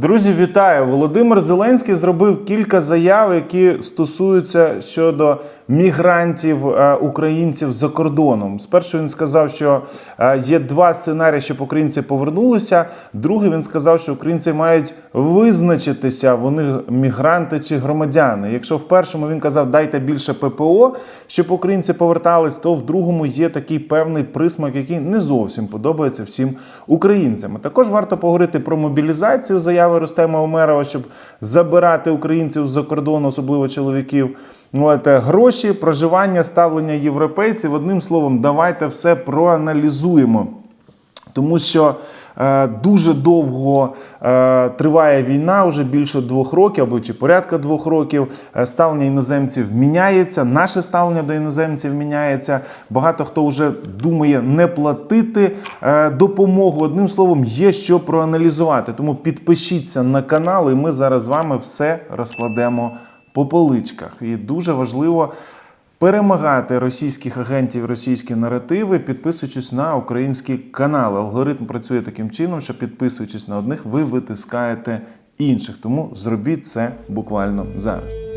Друзі, вітаю! Володимир Зеленський зробив кілька заяв, які стосуються щодо мігрантів е, українців за кордоном. Спершу він сказав, що е, є два сценарії, щоб українці повернулися. Другий він сказав, що українці мають визначитися, вони мігранти чи громадяни. Якщо в першому він казав, дайте більше ППО, щоб українці повертались, то в другому є такий певний присмак, який не зовсім подобається всім українцям. Також варто поговорити про мобілізацію заяви Рустема Омерова, щоб забирати українців з-за кордону, особливо чоловіків. От, е, гроші, проживання, ставлення європейців. Одним словом, давайте все проаналізуємо. Тому що дуже довго е, триває війна, вже більше двох років або чи порядка двох років. Е, ставлення іноземців міняється, наше ставлення до іноземців міняється. Багато хто вже думає не платити е, допомогу. Одним словом, є що проаналізувати. Тому підпишіться на канал, і ми зараз з вами все розкладемо по поличках. І дуже важливо перемагати російських агентів, російські наративи, підписуючись на українські канали. Алгоритм працює таким чином, що підписуючись на одних, ви витискаєте інших. Тому зробіть це буквально зараз.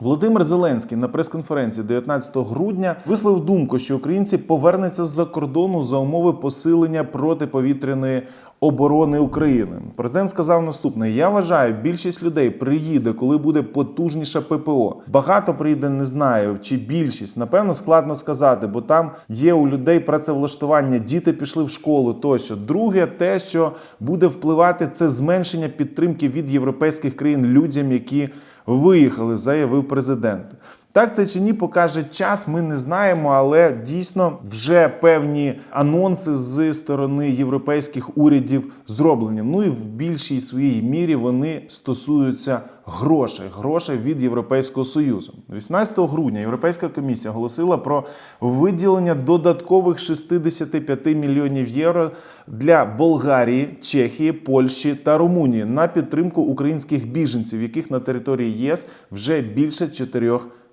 Володимир Зеленський на прес-конференції 19 грудня висловив думку, що українці повернуться з-за кордону за умови посилення протиповітряної оборони України. Президент сказав наступне: я вважаю, більшість людей приїде, коли буде потужніша ППО. Багато приїде, не знаю, чи більшість. Напевно, складно сказати, бо там є у людей працевлаштування, діти пішли в школу тощо. Друге, те, що буде впливати, це зменшення підтримки від європейських країн людям, які виїхали, заявив президент. Так це чи ні, покаже час. Ми не знаємо, але дійсно вже певні анонси з сторони європейських урядів зроблені. Ну і в більшій своїй мірі вони стосуються грошей, грошей від Європейського союзу. 18 грудня Європейська комісія оголосила про виділення додаткових 65 мільйонів євро для Болгарії, Чехії, Польщі та Румунії на підтримку українських біженців, яких на території ЄС вже більше 4 мільйонів.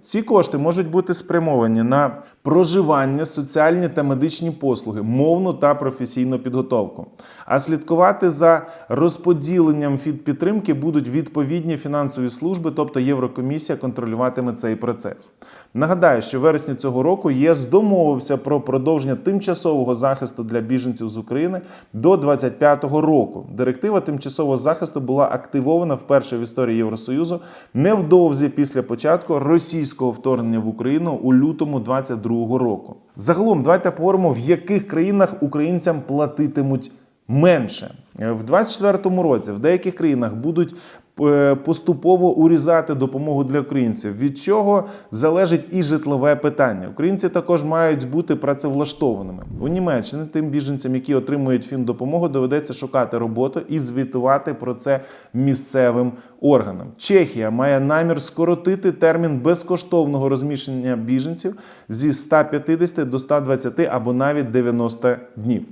Ці кошти можуть бути спрямовані на проживання, соціальні та медичні послуги, мовну та професійну підготовку. А слідкувати за розподіленням підтримки будуть відповідні фінансові служби, тобто Єврокомісія контролюватиме цей процес. Нагадаю, що в вересні цього року ЄС домовився про продовження тимчасового захисту для біженців з України до 2025 року. Директива тимчасового захисту була активована вперше в історії Євросоюзу невдовзі після початку російського вторгнення в Україну у лютому 2022 року. Загалом, давайте поговоримо, в яких країнах українцям платитимуть менше. В 2024 році в деяких країнах будуть е, поступово урізати допомогу для українців, від чого залежить і житлове питання. Українці також мають бути працевлаштованими у Німеччині. Тим біженцям, які отримують фіндопомогу, доведеться шукати роботу і звітувати про це місцевим органам. Чехія має намір скоротити термін безкоштовного розміщення біженців зі 150 до 120 або навіть 90 днів.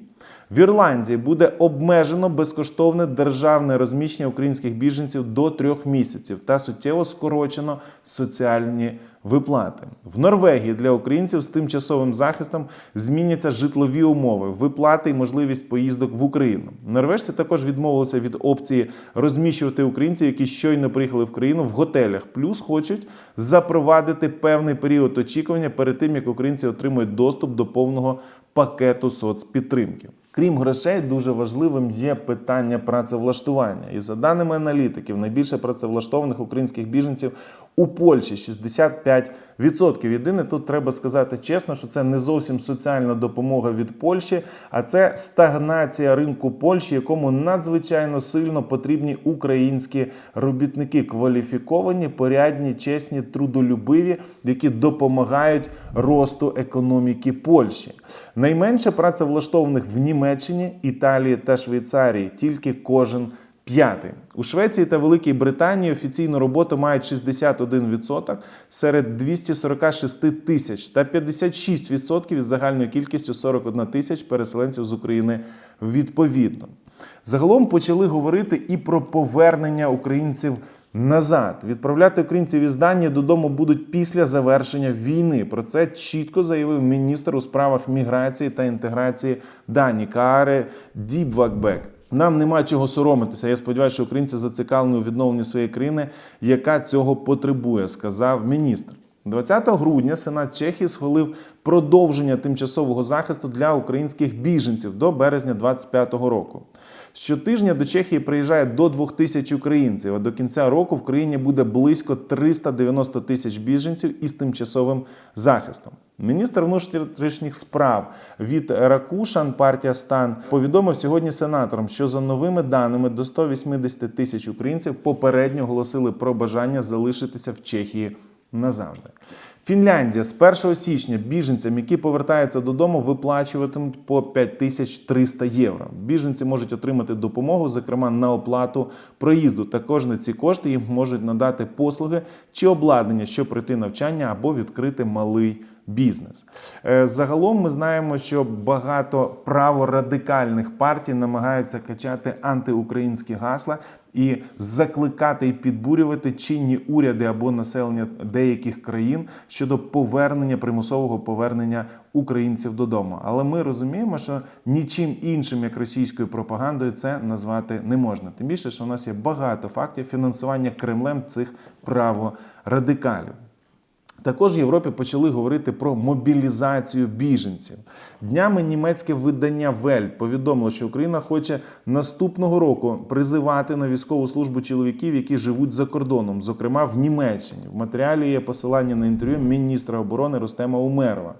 В Ірландії буде обмежено безкоштовне державне розміщення українських біженців до трьох місяців та суттєво скорочено соціальні виплати. В Норвегії для українців з тимчасовим захистом зміняться житлові умови, виплати і можливість поїздок в Україну. Норвежці також відмовилися від опції розміщувати українців, які щойно приїхали в країну в готелях. Плюс хочуть запровадити певний період очікування перед тим, як українці отримують доступ до повного пакету соцпідтримки. Крім грошей, дуже важливим є питання працевлаштування. І за даними аналітиків, найбільше працевлаштованих українських біженців у Польщі 65%. Єдине, тут треба сказати чесно, що це не зовсім соціальна допомога від Польщі, а це стагнація ринку Польщі, якому надзвичайно сильно потрібні українські робітники, кваліфіковані, порядні, чесні, трудолюбиві, які допомагають росту економіки Польщі. Найменше працевлаштованих в Німеччині, Італії та Швейцарії, тільки кожен. П'ятий у Швеції та Великій Британії офіційну роботу мають 61% серед 246 тисяч та 56% із загальною кількістю 41 тисяч переселенців з України відповідно. Загалом почали говорити і про повернення українців назад. Відправляти українців із Данії додому будуть після завершення війни. Про це чітко заявив міністр у справах міграції та інтеграції Данії Кааре Дібвакбек. Нам нема чого соромитися. Я сподіваюся, що українці зацікавлені у відновленні своєї країни, яка цього потребує, сказав міністр. 20 грудня Сенат Чехії схвалив продовження тимчасового захисту для українських біженців до березня 2025 року. Щотижня до Чехії приїжджає до 2 тисяч українців. А до кінця року в країні буде близько 390 тисяч біженців із тимчасовим захистом. Міністр внутрішніх справ від Ракушан, партія Стан, повідомив сьогодні сенаторам, що за новими даними до 180 тисяч українців попередньо оголосили про бажання залишитися в Чехії назавжди. Фінляндія з 1 січня біженцям, які повертаються додому, виплачуватимуть по 5300 євро. Біженці можуть отримати допомогу, зокрема на оплату проїзду. Також на ці кошти їм можуть надати послуги чи обладнання, щоб пройти навчання або відкрити малий бізнес. Е, Загалом ми знаємо, що багато праворадикальних партій намагаються качати антиукраїнські гасла і закликати і підбурювати чинні уряди або населення деяких країн щодо повернення примусового повернення українців додому. Але ми розуміємо, що нічим іншим, як російською пропагандою, це назвати не можна. Тим більше, що у нас є багато фактів фінансування Кремлем цих праворадикалів. Також в Європі почали говорити про мобілізацію біженців. Днями німецьке видання Вельт повідомило, що Україна хоче наступного року призивати на військову службу чоловіків, які живуть за кордоном, зокрема в Німеччині. В матеріалі є посилання на інтерв'ю міністра оборони Рустема Умерова.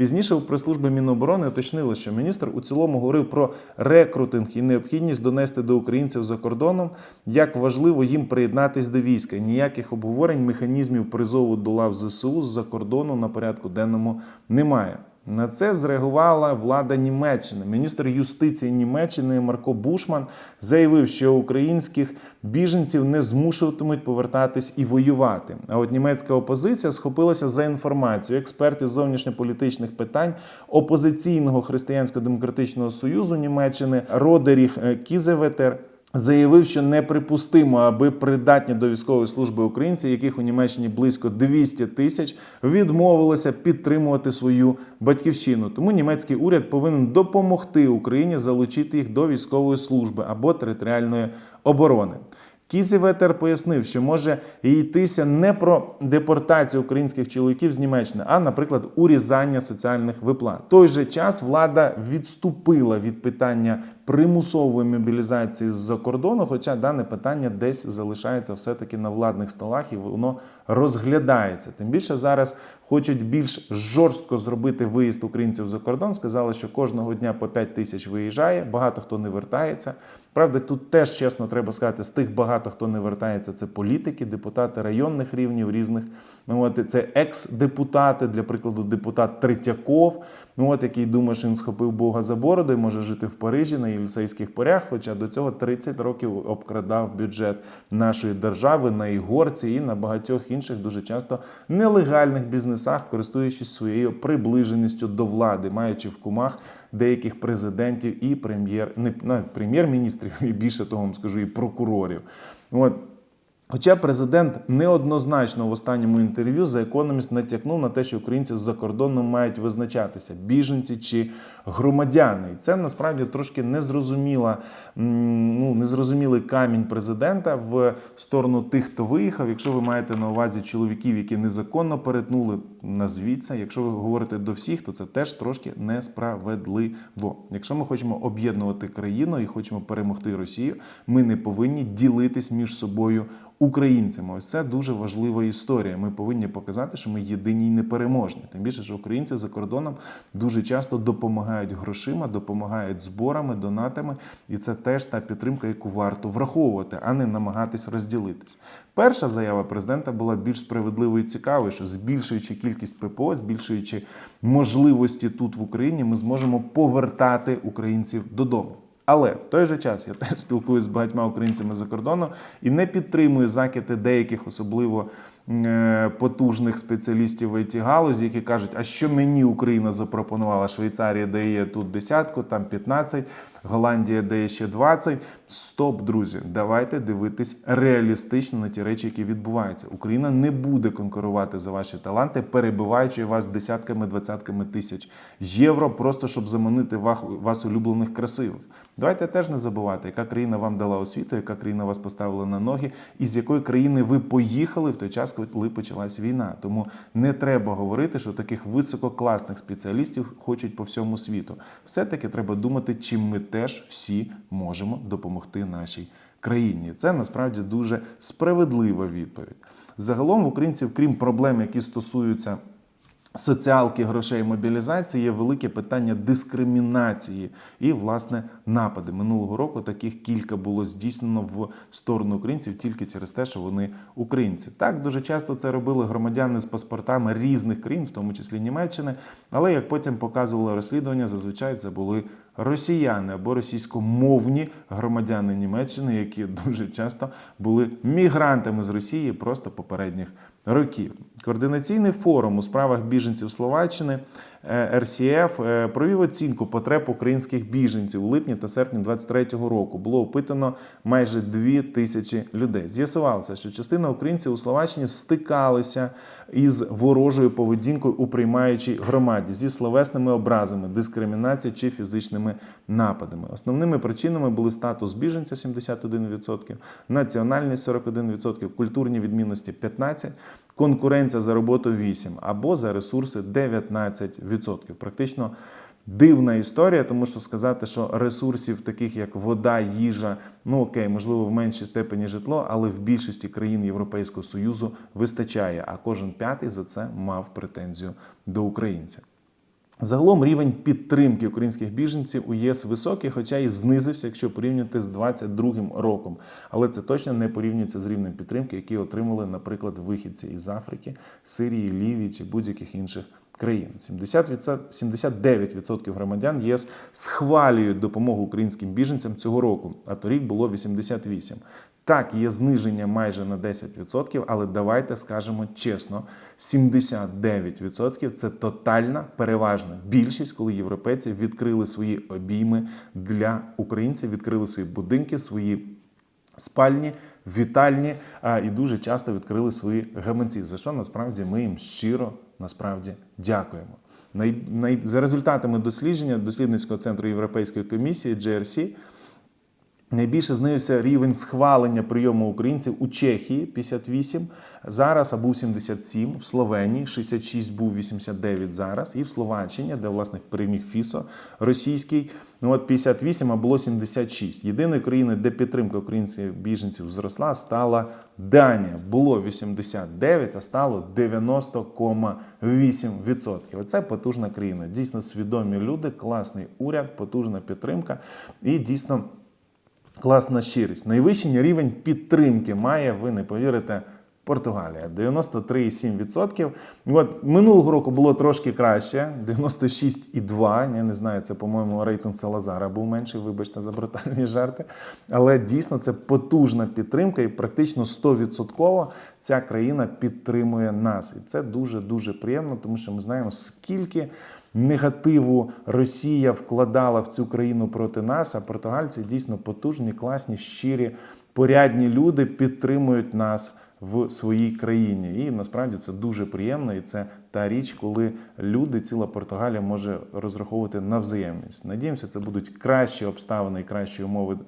Пізніше у прес-служби Міноборони уточнили, що міністр у цілому говорив про рекрутинг і необхідність донести до українців за кордоном, як важливо їм приєднатись до війська. Ніяких обговорень механізмів призову до лав ЗСУ з-за кордону на порядку денному немає. На це зреагувала влада Німеччини. Міністр юстиції Німеччини Марко Бушман заявив, що українських біженців не змушуватимуть повертатись і воювати. А от німецька опозиція схопилася за інформацію. Експерти зовнішньополітичних питань опозиційного християнсько-демократичного союзу Німеччини Родеріх Кізеветер. Заявив, що неприпустимо, аби придатні до військової служби українці, яких у Німеччині близько 200 тисяч, відмовилися підтримувати свою батьківщину. Тому німецький уряд повинен допомогти Україні залучити їх до військової служби або територіальної оборони. Кізіветер пояснив, що може йтися не про депортацію українських чоловіків з Німеччини, а, наприклад, урізання соціальних виплат. В той же час влада відступила від питання примусової мобілізації з-за кордону, хоча дане питання десь залишається все-таки на владних столах і воно розглядається. Тим більше зараз хочуть більш жорстко зробити виїзд українців за кордон. Сказали, що кожного дня по 5 тисяч виїжджає, багато хто не вертається. Правда, тут теж чесно треба сказати, з тих багато хто не вертається, це політики, депутати районних рівнів різних. Ну от це екс-депутати, для прикладу, депутат Третьяков, ну от який думає, що він схопив Бога за бороду і може жити в Парижі на єлісейських порях. Хоча до цього 30 років обкрадав бюджет нашої держави на ігорці і на багатьох інших дуже часто нелегальних бізнесах, користуючись своєю приближеністю до влади, маючи в кумах деяких президентів і прем'єр не навіть прем'єр-міністрів, і більше того скажу, і прокурорів. От. Хоча президент неоднозначно в останньому інтерв'ю за економіст натякнув на те, що українці з-за мають визначатися біженці чи громадяни, і це насправді трошки незрозуміла, ну незрозумілий камінь президента в сторону тих, хто виїхав. Якщо ви маєте на увазі чоловіків, які незаконно перетнули, назвіться. Якщо ви говорите до всіх, то це теж трошки несправедливо. Якщо ми хочемо об'єднувати країну і хочемо перемогти Росію, ми не повинні ділитись між собою українцями. Ось це дуже важлива історія. Ми повинні показати, що ми єдині і непереможні. Тим більше, що українці за кордоном дуже часто допомагають грошима, допомагають зборами, донатами, і це теж та підтримка, яку варто враховувати, а не намагатись розділитись. Перша заява президента була більш справедливою і цікавою, що збільшуючи кількість ППО, збільшуючи можливості тут в Україні, ми зможемо повертати українців додому. Але в той же час я теж спілкуюся з багатьма українцями за кордоном і не підтримую закиди деяких, особливо потужних спеціалістів в it галузі, які кажуть, а що мені Україна запропонувала? Швейцарія дає тут десятку, там 15, Голландія дає ще 20. Стоп, друзі, давайте дивитись реалістично на ті речі, які відбуваються. Україна не буде конкурувати за ваші таланти, перебиваючи вас десятками, двадцятками тисяч євро, просто щоб заманити вас улюблених красивих. Давайте теж не забувати, яка країна вам дала освіту, яка країна вас поставила на ноги, і з якої країни ви поїхали в той час, коли почалась війна. Тому не треба говорити, що таких висококласних спеціалістів хочуть по всьому світу. Все-таки треба думати, чим ми теж всі можемо допомогти нашій країні. Це насправді дуже справедлива відповідь. Загалом в українців, крім проблем, які стосуються соціалки, грошей, мобілізації є велике питання дискримінації і власне напади. Минулого року таких кілька було здійснено в сторону українців тільки через те, що вони українці. Так дуже часто це робили громадяни з паспортами різних країн, в тому числі Німеччини. Але як потім показувало розслідування, зазвичай це були росіяни або російськомовні громадяни Німеччини, які дуже часто були мігрантами з Росії просто попередніх років. Координаційний форум у справах біженців Словаччини РСФ е, провів оцінку потреб українських біженців у липні та серпні 2023 року. Було опитано майже 2 тисячі людей. З'ясувалося, що частина українців у Словаччині стикалися із ворожою поведінкою у приймаючій громаді зі словесними образами, дискримінацією чи фізичними нападами. Основними причинами були статус біженця 71%, національність 41%, культурні відмінності 15%, конкуренція за роботу 8% або за ресурси 19%. Практично дивна історія, тому що сказати, що ресурсів, таких як вода, їжа, ну окей, можливо, в меншій степені житло, але в більшості країн Європейського Союзу вистачає. А кожен п'ятий за це мав претензію до українця. Загалом рівень підтримки українських біженців у ЄС високий, хоча і знизився, якщо порівняти з 2022 роком. Але це точно не порівнюється з рівнем підтримки, який отримали, наприклад, вихідці із Африки, Сирії, Лівії чи будь-яких інших країн. 70%, 79% громадян ЄС схвалюють допомогу українським біженцям цього року, а торік було 88%. Так, є зниження майже на 10%, але давайте скажемо чесно: 79% це тотальна переважна більшість, коли європейці відкрили свої обійми для українців, відкрили свої будинки, свої спальні, вітальні а, і дуже часто відкрили свої гаманці. За що насправді ми їм щиро насправді дякуємо. Най, за результатами дослідження дослідницького центру Європейської комісії JRC, Найбільше знизився рівень схвалення прийому українців у Чехії 58, зараз а був 77, в Словенії 66 був 89 зараз, і в Словаччині, де власне переміг ФІСО російський, ну от 58, а було 76. Єдиною країною, де підтримка українців біженців зросла, стала Данія. Було 89, а стало 90,8%. Оце потужна країна. Дійсно свідомі люди, класний уряд, потужна підтримка і дійсно. Класна щирість. Найвищий рівень підтримки має, ви не повірите, Португалія 93,7%. От минулого року було трошки краще, 96,2%. Я не знаю, це, по-моєму, рейтинг Салазара був менший, вибачте за брутальні жарти. Але дійсно це потужна підтримка, і практично 100% ця країна підтримує нас. І це дуже дуже приємно, тому що ми знаємо, скільки. Негативу Росія вкладала в цю країну проти нас, а португальці дійсно потужні, класні, щирі, порядні люди підтримують нас в своїй країні. І насправді це дуже приємно, і це та річ, коли люди, ціла Португалія може розраховувати на взаємність. Надіємося, це будуть кращі обставини і кращі умови,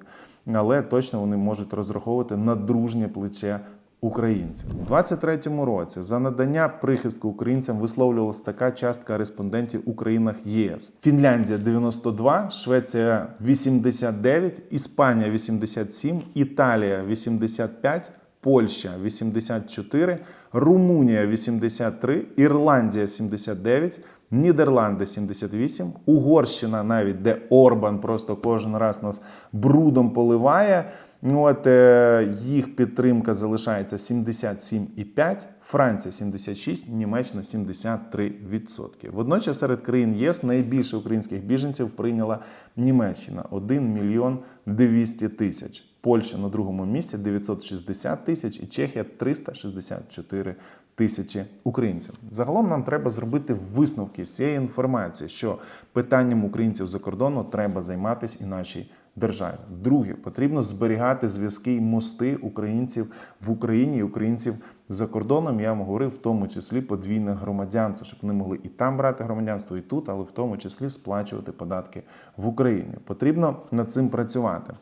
але точно вони можуть розраховувати на дружнє плече українців. У 23-му році за надання прихистку українцям висловлювалася така частка респондентів у країнах ЄС: Фінляндія 92, Швеція 89, Іспанія 87, Італія 85. Польща 84, Румунія 83, Ірландія 79, Нідерланди 78, Угорщина, навіть де Орбан просто кожен раз нас брудом поливає. Ну, От е, їх підтримка залишається 77,5%, Франція 76%, Німеччина 73%. Водночас серед країн єС найбільше українських біженців прийняла Німеччина 1 мільйон 200 тисяч. Польща на другому місці 960 тисяч і Чехія 364 тисячі українців. Загалом нам треба зробити висновки з цієї інформації, що питанням українців за кордону треба займатися і нашій державі. Друге, потрібно зберігати зв'язки і мости українців в Україні і українців за кордоном. Я вам говорив, в тому числі подвійне громадянство, щоб вони могли і там брати громадянство, і тут, але в тому числі сплачувати податки в Україні. Потрібно над цим працювати.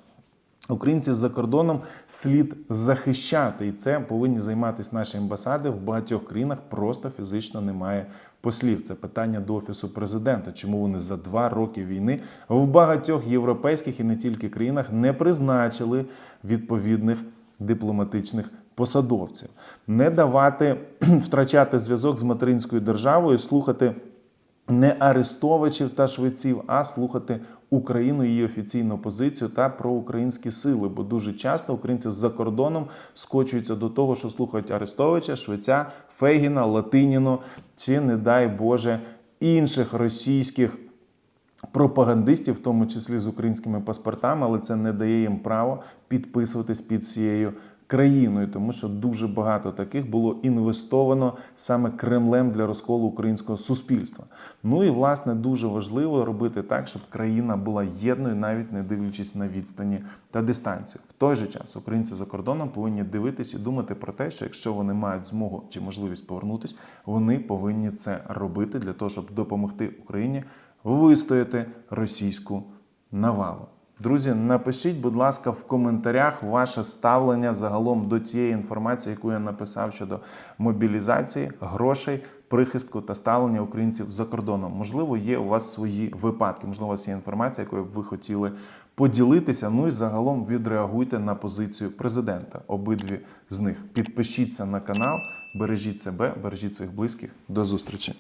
Українців за кордоном слід захищати, і це повинні займатися наші амбасади в багатьох країнах. Просто фізично немає послів. Це питання до офісу президента. Чому вони за два роки війни в багатьох європейських і не тільки країнах не призначили відповідних дипломатичних посадовців, не давати втрачати зв'язок з материнською державою, слухати не арестовичів та швеців, а слухати Україну, її офіційну позицію та про українські сили. Бо дуже часто українці за кордоном скочуються до того, що слухають Арестовича, Швеця, Фейгіна, Латиніно чи, не дай Боже, інших російських пропагандистів, в тому числі з українськими паспортами, але це не дає їм право підписуватись під цією країною, тому що дуже багато таких було інвестовано саме Кремлем для розколу українського суспільства. Ну і власне дуже важливо робити так, щоб країна була єдною, навіть не дивлячись на відстані та дистанцію. В той же час українці за кордоном повинні дивитись і думати про те, що якщо вони мають змогу чи можливість повернутись, вони повинні це робити для того, щоб допомогти Україні вистояти російську навалу. Друзі, напишіть, будь ласка, в коментарях ваше ставлення загалом до тієї інформації, яку я написав щодо мобілізації, грошей, прихистку та ставлення українців за кордоном. Можливо, є у вас свої випадки, можливо, у вас є інформація, якою б ви хотіли поділитися. Ну і загалом відреагуйте на позицію президента. Обидві з них. Підпишіться на канал, бережіть себе, бережіть своїх близьких. До зустрічі.